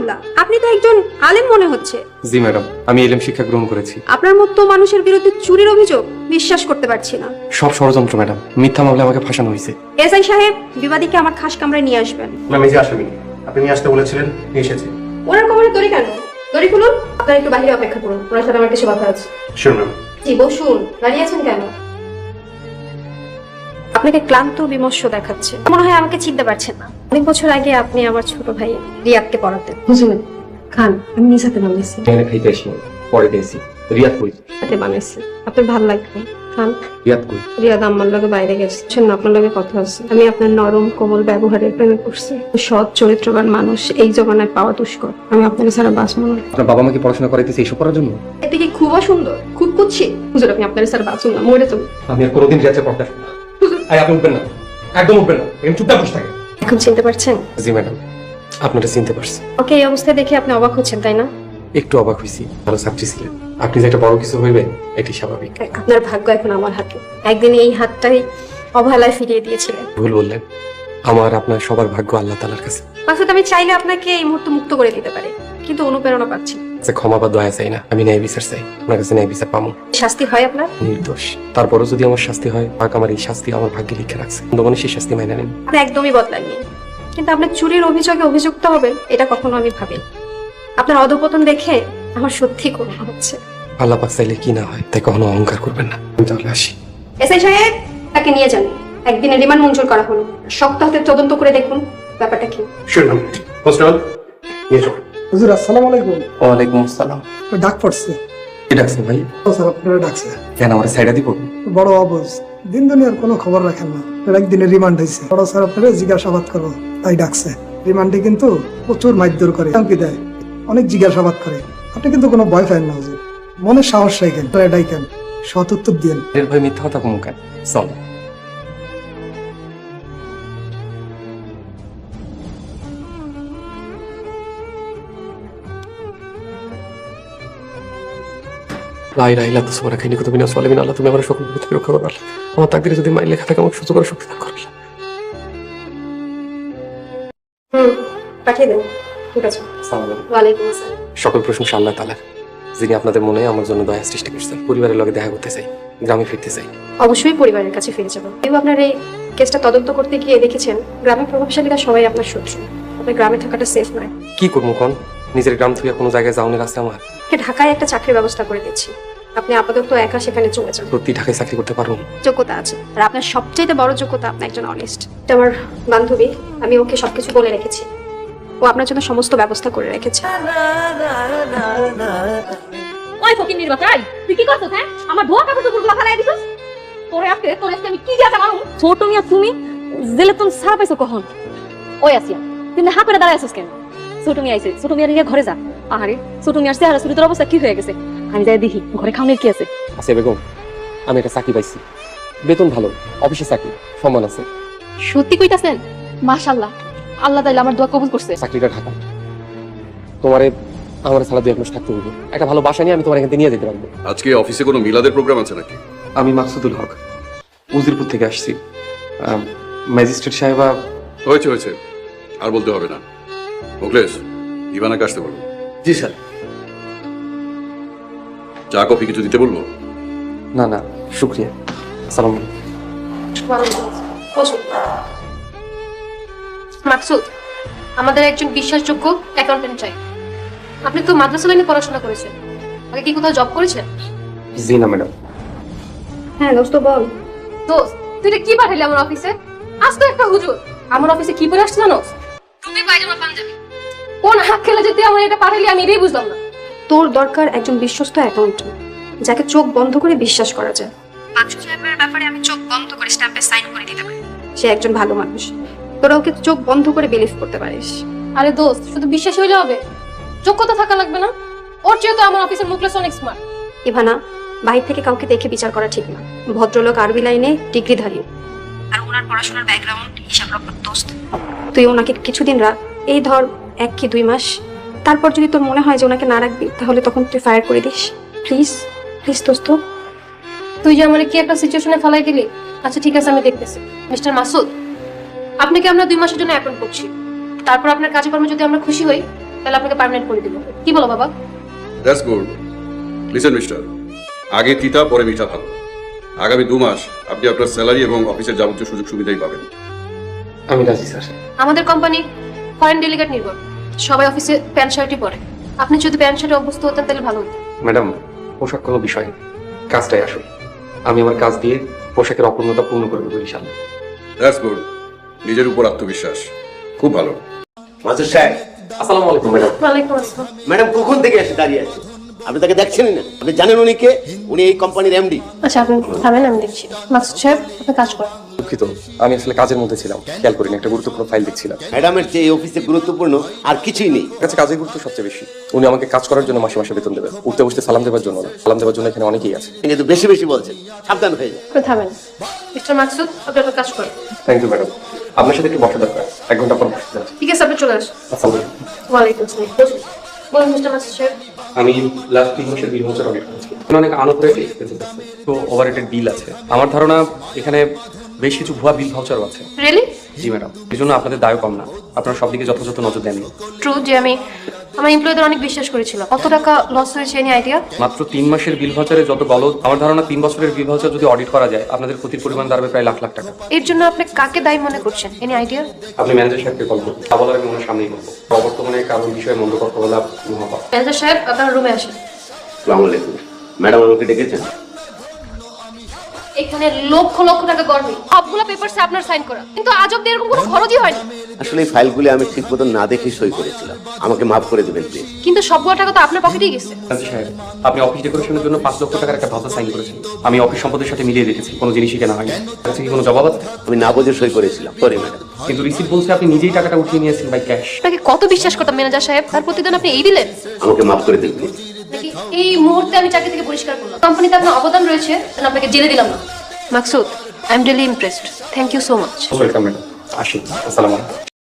মামলা আপনি তো একজন আলেম মনে হচ্ছে। জি ম্যাডাম আমি এলএম শিক্ষা গ্রহণ করেছি। আপনার মতো মানুষের বিরুদ্ধে চুরির অভিযোগ বিশ্বাস করতে পারছি না। সব ষড়যন্ত্র ম্যাডাম। মিথ্যা মামলায় আমাকে ফাঁসানো হয়েছে। এসআই সাহেব বিবাদীকে আমার খাস কামরায় নিয়ে আসবেন। ম্যাম এই যে আসামি আপনি নিয়ে আসতে বলেছিলেন নিয়ে এসেছি। ওনার কোমরে দড়ি কেন? দড়ি খুলুন আপনারা একটু বাইরে অপেক্ষা করুন। ওনার সাথে আমার কিছু কথা আছে। Sure ma'am. জি বসুন। দাঁড়িয়ে আছেন কেন? আপনাকে ক্লান্ত বিমর্ষ দেখাচ্ছে। মনে হয় আমাকে চিনতে পারছেন না। অনেক বছর আগে আপনি আমার ছোট ভাই রিয়াদকে পড়াতেন। বুঝলেন খান আমি নিজ হাতে বানাইছি। এখানে খাইতে আসি পরে দিয়েছি রিয়াদ কই? হাতে বানাইছি। আপনার ভালো লাগবে খান রিয়াদ কই? রিয়াদ আমার লগে বাইরে গেছে। শুনুন, আপনার লগে কথা আছে। আমি আপনার নরম কোমল ব্যবহারের প্রেমে পড়ছি। সৎ চরিত্রবান মানুষ এই জমানায় পাওয়া দুষ্কর। আমি আপনাকে ছাড়া বাঁচবো না। আপনার বাবা মাকে পড়াশোনা করাইতেছে এইসব করার জন্য? এতে কি খুব সুন্দর খুব কুচ্ছি হুজুর আমি আপনার ছাড়া বাঁচুন না মরে যাব। আমি আর কোনোদিন রিয়াজে পড়তে আসব না। আই আপনি উঠবেন না। একদম উঠবেন না। এখানে চুপচাপ বসে থাকে এখন চিনতে পারছেন? জি ম্যাডাম। আপনারা চিনতে পারছেন। ওকে এই অবস্থায় দেখে আপনি অবাক হচ্ছেন তাই না? একটু অবাক হয়েছি। ভালো ছাত্রী ছিলেন। আপনি যে একটা বড় কিছু হইবেন এটি স্বাভাবিক। আপনার ভাগ্য এখন আমার হাতে। একদিন এই হাতটাই অবহেলায় ফিরিয়ে দিয়েছিলেন। ভুল বললেন। আমার আপনার সবার ভাগ্য আল্লাহ তালার কাছে। মাসুদ আমি চাইলে আপনাকে এই মুহূর্তে মুক্ত করে দিতে পারি। কিন্তু অনুপ্রেরণা পাচ্ছি। না। যে ক্ষমা বা দয়া চাই না। আমি ন্যায় বিচার চাই। আপনার কাছে ন্যায় বিচার পাবো। শাস্তি হয় আপনার? নির্দোষ। তারপরও যদি আমার শাস্তি হয় পাক আমার এই শাস্তি আমার ভাগ্যে লিখে রাখছে। মানুষ সেই শাস্তি মাইনে নেন। আপনি একদমই বদলাননি। কিন্তু আপনার চুরির অভিযোগে অভিযুক্ত হবেন এটা কখনো আমি ভাবিনি। আপনার অধপতন দেখে আমার সত্যি করুণা হচ্ছে। আল্লাহ পাক চাইলে কি না হয় তাই কখনো অহংকার করবেন না। আমি তাহলে আসি। এসআই সাহেব তাকে নিয়ে যান। একদিনে রিমান্ড মঞ্জুর করা হলো। শক্ত হাতে তদন্ত করে দেখুন। ব্যাপারটা কি? কনস্টেবল নিয়ে চলুন হুজুর আসসালামু আলাইকুম। ওয়ালাইকুম আসসালাম। ডাক পড়ছে। কি ডাকছেন ভাই? স্যার আপনারা ডাকছে কেন আমার সাইডা দিব? বড় অবুজ। দিন দুনিয়ার কোনো খবর রাখেন না। একদিনে রিমান্ড হয়েছে। বড় স্যার আপনারা জিজ্ঞাসাবাদ করব তাই ডাকছে। রিমান্ডে কিন্তু প্রচুর মারধর করে হুমকি দেয়। অনেক জিজ্ঞাসাবাদ করে। আপনি কিন্তু কোনো ভয় পান না হুজুর। মনে সাহস রাখেন। ডাইকেন। সৎ উত্তর দিয়েন। এর ভাই মিথ্যা কথা কম কেন চল। লাই লাই লা তোমার খাইনি কত বিনা সলে আল্লাহ তুমি আমার সকল বিপদ রক্ষা করো আল্লাহ। আমার তাকদিরে যদি মাইল লেখা থাকে আমাকে সুযোগ করার শক্তি দান করো হুম পাঠিয়ে দেন ঠিক আছে। ওয়ালাইকুম আসসালাম। সকল প্রশংসা আল্লাহ তালার যিনি আপনাদের মনে আমার জন্য দয়া সৃষ্টি করছেন। পরিবারের লগে দেখা করতে চাই গ্রামে ফিরতে চাই। অবশ্যই পরিবারের কাছে ফিরে যাব। কেউ আপনার এই কেসটা তদন্ত করতে গিয়ে দেখেছেন? গ্রামের প্রভাবশালীরা সবাই আপনার শত্রু। আপনার গ্রামে থাকাটা সেফ নয়। কি করব কোন? নিজের গ্রাম থেকে কোনো জায়গায় যাওয়ানোর রাস্তা আমার? ঢাকায় একটা চাকরির ব্যবস্থা করে দিচ্ছি আপনি আপাতত একা সেখানে চলে যান। সত্যি ঢাকায় চাকরি করতে পারব? যোগ্যতা আছে। আর আপনার সবচেয়ে বড় যোগ্যতা আপনি একজন অনেস্ট এটা আমার বান্ধবী আমি ওকে সবকিছু বলে রেখেছি। ও আপনার জন্য সমস্ত ব্যবস্থা করে রেখেছে। ওই ফকির নির্বাচাই তুই কি করছিস হ্যাঁ? আমার ধোয়া কাপড় চোপড়গুলো ফালাই দিছিস তোরে আজকে তোরে আজকে আমি কি দিয়া জামানো ছোট মিয়া তুমি জেলে তুমি সারা পাইছো কখন? ওই আসিয়া না হা করে দাঁড়ায় আছিস কেন? ছোট মিয়া আইছে ছোট মিয়া ঘরে যা। আহারে ছোট মিয়ার চেহারা চুরিতর অবস্থা কি হয়ে গেছে? আমি যাই দেখি ঘরে খাওয়ানোর কি আছে? আছে বেগম আমি একটা চাকরি পাইছি। বেতন ভালো অফিসে চাকরি সম্মান আছে। সত্যি কইতাছেন? মাশাআল্লাহ আল্লাহ তাইলে আমার দোয়া কবুল করছে। চাকরিটা ঢাকা। তোমারে আমার ছাড়া দুই এক মাস থাকতে হবে একটা ভালো বাসা নিয়ে আমি তোমার এখান থেকে নিয়ে যেতে পারব। আজকে অফিসে কোনো মিলাদের প্রোগ্রাম আছে নাকি? আমি মাকসুদুল হক উজিরপুর থেকে আসছি। ম্যাজিস্ট্রেট সাহেবা হয়েছে হয়েছে। আর বলতে হবে না। মুকলেশ ইভানাকে আসতে বলব জি স্যার। চা কফি কিছু দিতে বলব? না না শুক্রিয়া। সালাম। মাকসুদ আমাদের একজন বিশ্বাসযোগ্য অ্যাকাউন্টেন্ট চাই। আপনি তো মাদ্রাসা লাইনে পড়াশোনা করেছেন। আগে কি কোথাও জব করেছেন? জি না ম্যাডাম। হ্যাঁ দোস্ত বল। দোস্ত তুই কি পাঠাইলি আমার অফিসে? আজ তো একটা হুজুর। আমার অফিসে কি পরে আসছে জানোস টুপি পায়জামা পাঞ্জাবি। কোন হাত খেলে যে তুই আমার এটা পাঠাইলি আমি এটাই বুঝলাম না। তোর দরকার একজন বিশ্বস্ত অ্যাকাউন্টেন্ট যাকে চোখ বন্ধ করে বিশ্বাস করা যায়। বাক্স সাহেবের ব্যাপারে আমি চোখ বন্ধ করে স্ট্যাম্পে সাইন করে দিতে পারি। সে একজন ভালো মানুষ। তোরা ওকে চোখ বন্ধ করে বিলিভ করতে পারিস। আরে দোস্ত শুধু বিশ্বাস হইলে হবে? যোগ্যতা থাকা লাগবে না? ওর চেয়ে তো আমার অফিসের মুখলেস অনেক স্মার্ট ইভানা বাইরে থেকে কাউকে দেখে বিচার করা ঠিক না। ভদ্রলোক আরবি লাইনে ডিগ্রি ডিগ্রিধারী। আর ওনার পড়াশোনার ব্যাকগ্রাউন্ড হিসাব রক্ষক দোস্ত। তুই ওনাকে কিছুদিন রাখ এই ধর এক কি দুই মাস। তারপর যদি তোর মনে হয় যে ওনাকে না রাখবি তাহলে তখন তুই ফায়ার করে দিস। প্লিজ প্লিজ দোস্ত। তুই যে আমার কি একটা সিচুয়েশনে ফেলাই দিলি? আচ্ছা ঠিক আছে আমি দেখতেছি। মিস্টার মাসুদ আপনাকে আমরা দুই মাসের জন্য অ্যাপয়েন্ট করছি। তারপর আপনার কাজকর্মে যদি আমরা খুশি হই তাহলে আপনাকে পার্মানেন্ট করে দিব। কি বলো বাবা? দ্যাটস গুড লিসেন মিস্টার আগে তিতা পরে মিঠা ভালো আগামী দু মাস আপনি আপনার স্যালারি এবং অফিসের যাবতীয় সুযোগ সুবিধাই পাবেন। আমি রাজি স্যার। আমাদের কোম্পানি ফরেন ডেলিগেট নির্ভর। সবাই অফিসে প্যান্ট শার্টই পরে। আপনি যদি প্যান্ট শার্টে অভ্যস্ত হতেন তাহলে ভালো হতো। ম্যাডাম পোশাক কোনো বিষয়। কাজটাই আসল। আমি আমার কাজ দিয়ে পোশাকের অপূর্ণতা পূর্ণ করে দেবো ইনশাল্লাহ দ্যাটস গুড নিজের উপর আত্মবিশ্বাস। খুব ভালো। মাসুদ সাহেব আসসালামু আলাইকুম ম্যাডাম। ওয়ালাইকুম আসসালাম। ম্যাডাম কখন থেকে এসে দাঁড়িয়ে আছে আপনি তাকে দেখছেনই না। আপনি জানেন উনি কে? উনি এই কোম্পানির এমডি আচ্ছা আপনি থামেন আমি দেখছি। মাকসুদ সাহেব আপনি কাজ করেন। দুঃখিত আমি আসলে কাজের মধ্যে ছিলাম। খেয়াল করিনি একটা গুরুত্বপূর্ণ ফাইল দেখছিলাম। ম্যাডামের যে এই অফিসে গুরুত্বপূর্ণ আর কিছুই নেই। কাছে কাজের গুরুত্ব সবচেয়ে বেশি। উনি আমাকে কাজ করার জন্য মাসে মাসে বেতন দেবেন। উঠতে বসতে সালাম দেওয়ার জন্য না। সালাম দেওয়ার জন্য এখানে অনেকেই আছে। আপনি কিন্তু বেশি বেশি বলছেন। সাবধান হয়ে যান। আপনি থামেন। মিস্টার মাকসুদ আপনি আপনার কাজ করেন। থ্যাংক ইউ ম্যাডাম আপনার সাথে একটু বসা দরকার। এক ঘণ্টা পর বসতে ঠিক আছে আপনি চলে আসুন। আসসালামু আলাইকুম। ওয়ালাইকুম আসসালাম। আমি লাস্ট তিন মাসের বিল বছর এখানে অনেক আনন্দ তো ওভাররেটেড বিল আছে। আমার ধারণা এখানে বেশ কিছু ভুয়া বিল ভাউচারও আছে। Really ji madam. এই জন্য আপনাদের দায় কম না। আপনারা সব দিকে যথাযথ নজর দেননি। ট্রু যে আমি আমার এমপ্লয়ীদের অনেক বিশ্বাস করেছিলাম কত টাকা লস হয়েছে এনি আইডিয়া মাত্র তিন মাসের বিল ভাউচারে যত গলদ আমার ধারণা তিন বছরের বিল ভাউচার যদি অডিট করা যায় আপনাদের ক্ষতির পরিমাণ দাঁড়াবে প্রায় লাখ লাখ টাকা। এর জন্য আপনি কাকে দায়ী মনে করছেন? এনি আইডিয়া আপনি ম্যানেজার সাহেবকে কল করুন। তা বলার আমি ওনার সামনেই বলব। বর্তমানে কারণ বিষয়ে মন্দ কথা বলা মহাপাপ। ম্যানেজার সাহেব আপনার রুমে আসেন। সালাম আলাইকুম। ম্যাডাম আমাকে ডেকেছেন? এখানে লক্ষ লক্ষ টাকা গড়বে। সবগুলো পেপারসে আপনার সাইন করা। কিন্তু আজ অব্দি এরকম কোনো খরচই হয়নি। আসলে এই ফাইলগুলি আমি ঠিক মতো না দেখে সই করেছিলাম। আমাকে মাফ করে দেবেন প্লিজ কিন্তু সবগুলো টাকা তো আপনার পকেটেই গেছে। সাহেব আপনি অফিস ডেকোরেশনের জন্য পাঁচ লক্ষ টাকার একটা ভাতা সাইন করেছেন। আমি অফিস সম্পদের সাথে মিলিয়ে রেখেছি কোনো জিনিসই কেনা হয়নি। কাছে কি কোনো জবাব আছে? আমি না বুঝে সই করেছিলাম। সরি ম্যাডাম কিন্তু রিসিপ্ট বলছে আপনি নিজেই টাকাটা উঠিয়ে নিয়েছেন বাই ক্যাশ আপনাকে কত বিশ্বাস করতাম ম্যানেজার সাহেব? তার প্রতিদিন আপনি এই দিলেন? আমাকে মাফ করে দিন প্লিজ এই মুহূর্তে আমি চাকরি থেকে পরিষ্কার করলাম। কোম্পানিতে আপনার অবদান রয়েছে আপনাকে জেলে দিলাম না। Maksud I am really impressed thank you so much welcome madam আসি আসসালামু আলাইকুম।